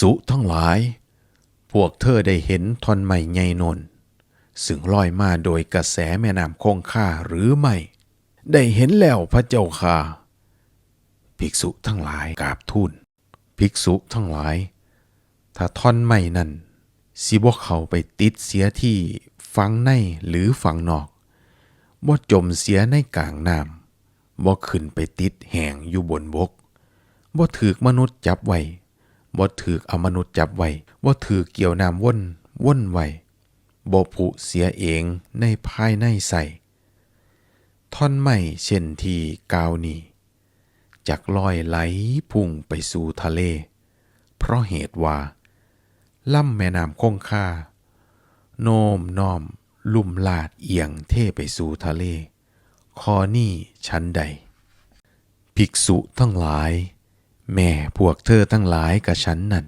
ษุทั้งหลาย พวกเธอได้เห็นทอนไม้ใหญ่นนซึ่งลอยมาโดยกระแสแม่น้ำคงคาหรือไม่ ได้เห็นแล้วพระเจ้าค่ะ ภิกษุทั้งหลายกราบทูลภิกษุทั้งหลาย ถ้าท่อนไม้นั้นสิบ่เขาไปติดเสียที่ฝังในหรือฝังนอกบ่จมเสียในกลางน้ำบ่ขึ้นไปติดแหงอยู่บนบกบ่ถือมนุษย์จับไว้ บ่ถือเอามนุษย์จับไว้บ่ถือเกี่ยวน้ำว่นว่นไว้บ่ผุเสียเองในภายในใส่ท่อนไม้เช่นที่กาวนี้จักลอยไหลพุ่งไปสู่ทะเล เพราะเหตุว่า ล่ำแม่น้ำคงคาโน้มน้อม ลุ่มลาดเอียงเท่ไปสู่ทะเล คอนี่ชั้นใด ภิกษุทั้งหลาย แม่พวกเธอทั้งหลายกับฉันนั่น